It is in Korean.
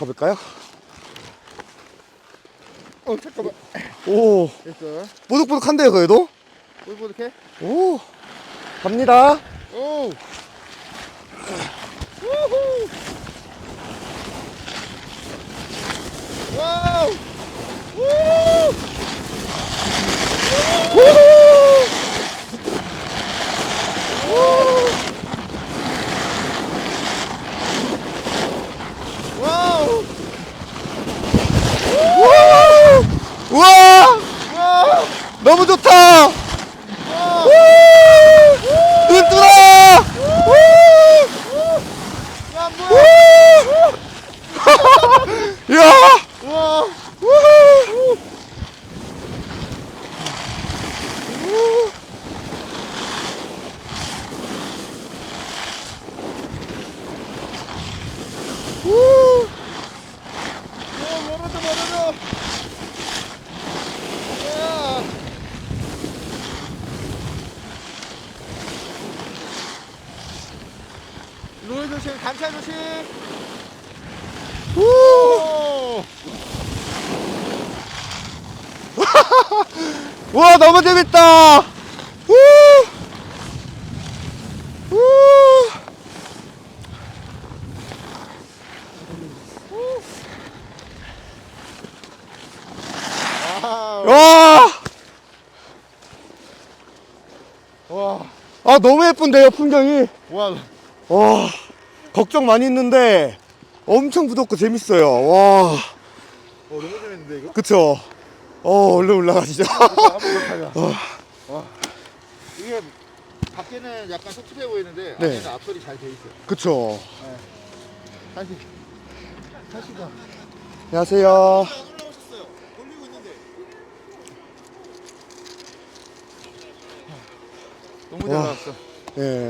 가볼까요? 어 잠깐만. 오, 됐어. 뽀득뽀득한데요, 그래도? 꼴보득해? 오, 갑니다. 오. 우후. 와우. 우 우와! 와우 너무 좋다! 와우 눈 뜨라! 야 뭐야 야! 와 야, 멀어져, 멀어져. 야. 로이 조심, 감찰 조심. 오. 와, 너무 재밌다! 우! 우! 와우. 와! 와. 아, 너무 예쁜데요, 풍경이? 와. 와, 걱정 많이 했는데 엄청 부럽고 재밌어요. 와, 어, 너무 재밌는데 이거? 그쵸? 어, 얼른 올라가시죠. 한번 더 타자. 와. 이게 밖에는 약간 섭섭해 보이는데 네. 안에는 앞설이 잘 돼 있어요. 그쵸? 다시. 다시가. 안녕하세요. 올라오셨어요. 돌리고 있는데. 너무 잘 와. 나왔어. 예.